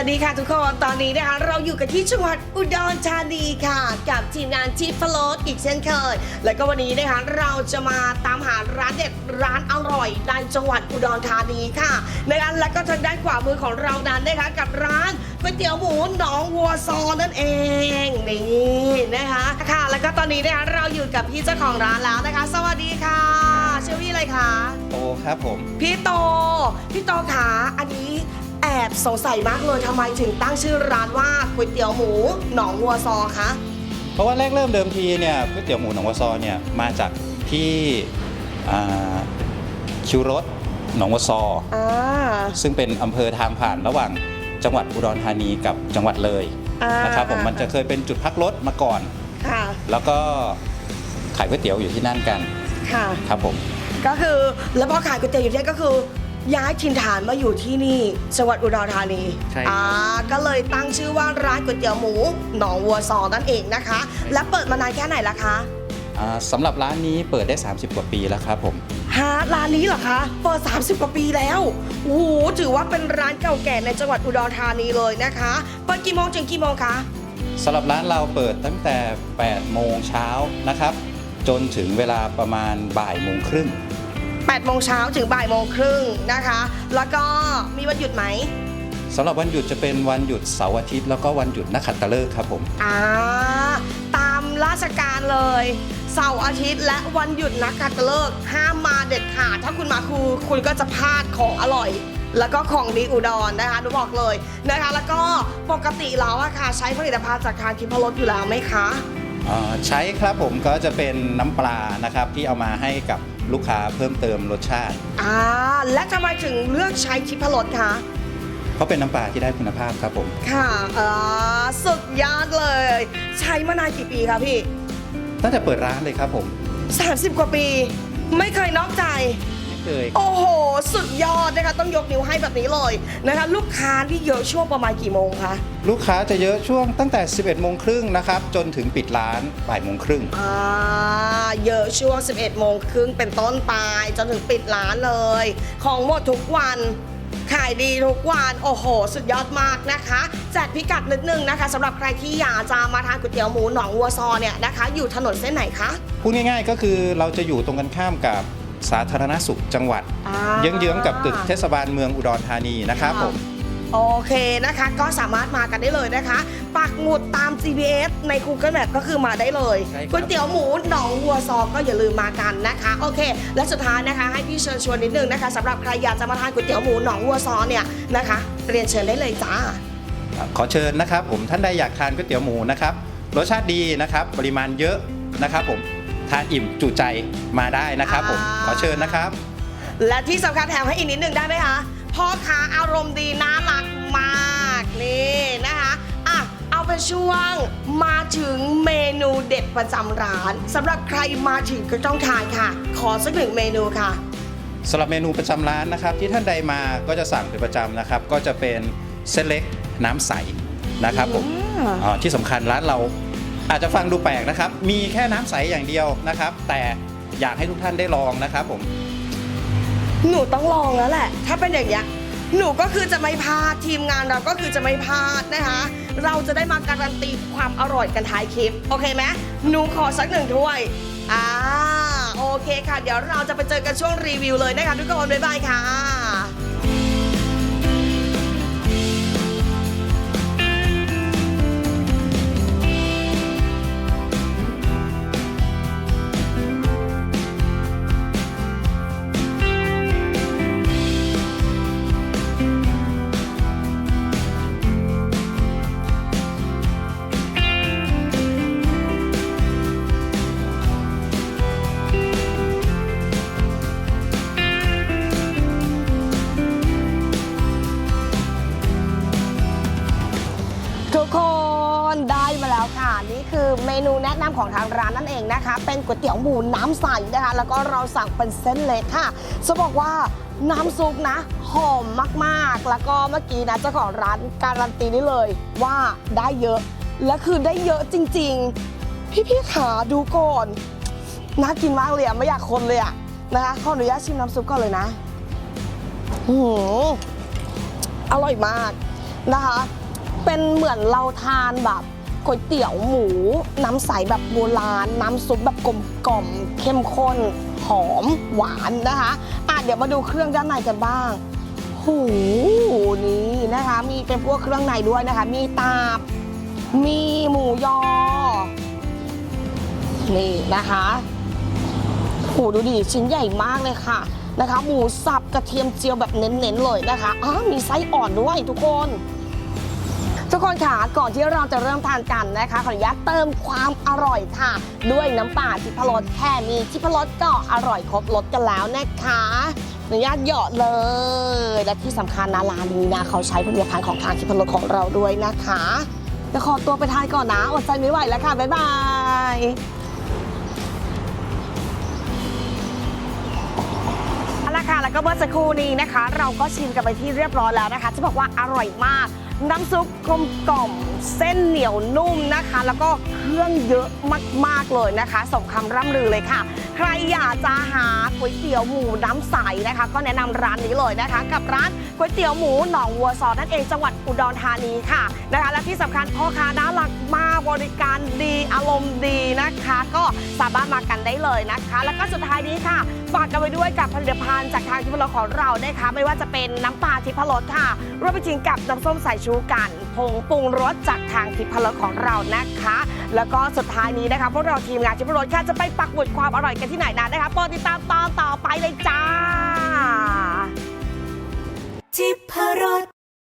วัสดีค่ะทุกคนตอนนี้นะคะเราอยู่กันที่จังหวัดอุดรธานีค่ะ กับทีมงานทิพโลดอีกเช่นเคย แล้วก็วันนี้นะคะเราจะมาตามหาร้านเด็ดร้านอร่อยในจังหวัดอุดรธานีค่ะนะคะและก็ทางด้านขวามือของเรานั้นนะคะกับร้านก๋วยเตี๋ยวหมูหนองวัวซอนั่นเองนี่นะคะค่ะ แล้วก็ตอนนี้นะคะเราอยู่กับพี่เจ้าของร้านแล้วนะคะ สวัสดีค่ะชื่อพี่อะไรคะโตครับผมพี่โตพี่โตขาอันนี้แอบสงสัยมากเลยทำไมถึงตั้งชื่อร้านว่าก๋วยเตี๋ยวหมูหนองวัวซอคะเพราะว่าแรกเริ่มเดิมทีเนี่ยก๋วยเตี๋ยวหมูหนองวัวซอเนี่ยมาจากที่อ่าคิวรถหนองวัวซอ อ่า ซึ่งเป็นอำเภอทางผ่านระหว่างจังหวัดอุดรธานีกับจังหวัดเลยอ่านะครับผมมันจะเคยเป็นจุดพักรถมาก่อน ค่ะ แล้วก็ขายก๋วยเตี๋ยวอยู่ที่นั่นกันค่ะ ครับผม ก็คือแล้วพอขายก๋วยเตี๋ยวอยู่ที่นี่ก็คือ ย้ายถิ่นฐานมาอยู่ที่นี่จังหวัดอุดรธานีใช่ครับ อ่าก็เลยตั้งชื่อว่าร้านก๋วยเตี๋ยวหมูหนองวัวซอนั่นเองนะคะ และเปิดมานานแค่ไหนละคะอ่าสำหรับร้านนี้เปิดได้ 30 กว่าปีแล้วครับผม ฮะร้านนี้เหรอคะเปิด 30 กว่าปีแล้วโอ้โหถือว่าเป็นร้านเก่าแก่ในจังหวัดอุดรธานีเลยนะคะเปิดกี่โมงถึงกี่โมงคะ สำหรับร้านเราเปิดตั้งแต่ 8 โมงเช้านะครับ จนถึงเวลาประมาณบ่ายโมงครึ่ง 8โมงเช้าถึงบ่ายโมงครึ่งนะคะ แล้วก็มีวันหยุดไหมสำหรับวันหยุดจะเป็นวันหยุดเสาร์อาทิตย์ แล้วก็วันหยุดนักขัตฤกษ์ครับผม อ่าตามราชการเลยเสาร์อาทิตย์และวันหยุดนักขัตฤกษ์ห้ามมาเด็ดขาด ถ้าคุณมาครูคุณก็จะพลาดของอร่อย แล้วก็ของดีอุดรนะคะหนูบอกเลยนะคะ แล้วก็ปกติแล้วอะค่ะใช้ผลิตภัณฑ์จากทางทิพรสอยู่แล้วไหมคะอ่าใช้ครับผมก็จะเป็นน้ำปลานะครับที่เอามาให้กับ ลูกค้าเพิ่มเติมรสชาติ อ่าและทำไมถึงเลือกใช้ทิพรสคะเพราะเป็นน้ำปลาที่ได้คุณภาพครับผม ค่ะอ่าสุดยอดเลย ใช้มานานกี่ปีคะพี่ ตั้งแต่เปิดร้านเลยครับผม 30 กว่าปี ไม่เคยนอกใจไม่ เคยโอ้โห สุดยอดนะคะ ต้องยกนิ้วให้แบบนี้เลยนะคะ ลูกค้าที่เยอะช่วงประมาณกี่โมงคะ ลูกค้าจะเยอะช่วงตั้งแต่ 11โมงครึ่งนะครับ จนถึงปิดร้านบ่ายโมงครึ่ง อ่า เยอะช่วง 11 โมงครึ่งเป็นต้นไปจนถึงปิดร้านเลย ของหมดทุกวัน ขายดีทุกวัน โอ้โห สุดยอดมากนะคะแจกพิกัดนิดนึงนะคะสำหรับใครที่อยากจะมาทานก๋วยเตี๋ยวหมูหนองวัวซอเนี่ยนะคะ อยู่ถนนเส้นไหนคะ พูดง่ายๆก็คือเราจะอยู่ตรงกันข้ามกับ สาธารณสุขจังหวัด อ่า เยื้องๆกับตึกเทศบาลเมืองอุดรธานีนะครับผม โอเคนะคะ ก็สามารถมากันได้เลยนะคะ ปักหมุดตาม GPS ใน Google Map ก็คือมาได้เลยใช่ครับ ก๋วยเตี๋ยวหมูหนองวัวซอก็อย่าลืมมากันนะคะ โอเค และสุดท้ายนะคะ ให้พี่เชิญชวนนิดนึงนะคะสำหรับใครอยากจะมาทานก๋วยเตี๋ยวหมูหนองวัวซอเนี่ยนะคะ เรียนเชิญได้เลยจ้า ขอเชิญนะครับผมท่านใดอยากทานก๋วยเตี๋ยวหมูนะครับรสชาติดีนะครับปริมาณเยอะนะครับผม ทานอิ่มจุใจมาได้นะครับผมอ่าขอเชิญนะครับ และที่สำคัญแถมให้อีกนิดหนึ่งได้ไหมคะพ่อค้าอารมณ์ดีน่ารักมากนี่นะคะอะเอาเป็นช่วงมาถึงเมนูเด็ดประจำร้านสำหรับใครมาถึงก็ต้องทานค่ะ ขอสักหนึ่งเมนูค่ะสำหรับเมนูประจำร้านนะครับ ที่ท่านใดมาก็จะสั่งเป็นประจำนะครับ ก็จะเป็นเส้นเล็กน้ำใสนะครับผมอ่าอ่าที่สำคัญร้านเรา อาจจะฟังดูแปลกนะครับ มีแค่น้ำใสอย่างเดียวนะครับ แต่อยากให้ทุกท่านได้ลองนะครับผม หนูต้องลองแล้วแหละ ถ้าเป็นอย่างเงี้ยหนูก็คือจะไม่พลาดทีมงานเราก็คือจะไม่พลาดนะคะ เราจะได้มาการันตีความอร่อยกันท้ายคลิป โอเคไหมหนูขอสักหนึ่งถ้วยอ่าโอเคค่ะ เดี๋ยวเราจะไปเจอกันช่วงรีวิวเลยนะคะทุกคนบ๊ายบายค่ะ นูแนะนำของทางร้านนั่นเองนะคะ เป็นก๋วยเตี๋ยวหมูน้ำใสนะคะ แล้วก็เราสั่งเป็นเส้นเล็กค่ะจะบอกว่าน้ำซุปนะ หอมมากๆ แล้วก็เมื่อกี้นะเจ้าของร้านการันตีได้เลย ว่าได้เยอะ และคือได้เยอะจริง ๆ พี่ๆขาดูก่อนน่ากินมากเลยอะไม่อยากคนเลยอะนะคะขออนุญาตชิมน้ำซุปก่อนเลยนะหืออร่อยมากนะคะ เป็นเหมือนเราทานแบบ ก๋วยเตี๋ยวหมู น้ำใสแบบโบราณ น้ำซุปแบบกลมกล่อมเข้มข้น หอมหวานนะคะอะเดี๋ยวมาดูเครื่องด้านในกันบ้างหูนี่นะคะ มีเป็นพวกเครื่องในด้วยนะคะ มีตับมีหมูยอ นี่นะคะโหดูดิชิ้นใหญ่มากเลยค่ะนะคะ หมูสับกระเทียมเจียวแบบเน้นๆเลยนะคะอ๋อมีไส้อ่อนด้วยทุกคน ทุกคนค่ะก่อนที่เราจะเริ่มทานกันนะคะขออนุญาตเติมความอร่อยค่ะ ด้วยน้ำปลาทิพรสแค่มีทิพรสก็อร่อยครบรสกันแล้วนะคะอนุญาตเหยาะเลย และที่สำคัญนะร้านนี้นะเขาใช้ผลิตภัณฑ์ของทางทิพรสของเราด้วยนะคะเดี๋ยวขอตัวไปทานก่อนนะอดใจไม่ไหวแล้วค่ะบ๊ายบายเอาละค่ะแล้วก็เมื่อสักครู่นี้นะคะ เราก็ชิมกันไปที่เรียบร้อยแล้วนะคะจะบอกว่าอร่อยมาก น้ำซุปกลมกล่อม เส้นเหนียวนุ่มนะคะ แล้วก็เครื่องเยอะมากๆเลยนะคะสมคำร่ำลือเลยค่ะ ใครอยากจะหาก๋วยเตี๋ยวหมูน้ำใสนะคะ ก็แนะนำร้านนี้เลยนะคะ กับร้านก๋วยเตี๋ยวหมูหนองวัวซอนั่นเองจังหวัดอุดรธานีค่ะนะคะ และที่สำคัญพ่อค้าน่ารักมากบริการดีอารมณ์ดีนะคะ ก็สามารถมากันได้เลยนะคะ แล้วก็สุดท้ายนี้ค่ะฝากกันไว้ด้วยกับผลิตภัณฑ์จากทางทิพรสของเรานะคะไม่ว่าจะเป็นน้ำปลาทิพย์รสค่ะรวมไปถึงกับน้ำส้มสายชูกันผงปรุงรสจากทางทิพรสของเรานะคะ แล้วก็สุดท้ายนี้นะคะพวกเราทีมงานทิพรสค่ะจะไปปักหมุดความอร่อยกันที่ไหนนั้นนะคะโปรดติดตามตอนต่อไปเลยจ้าทิพรส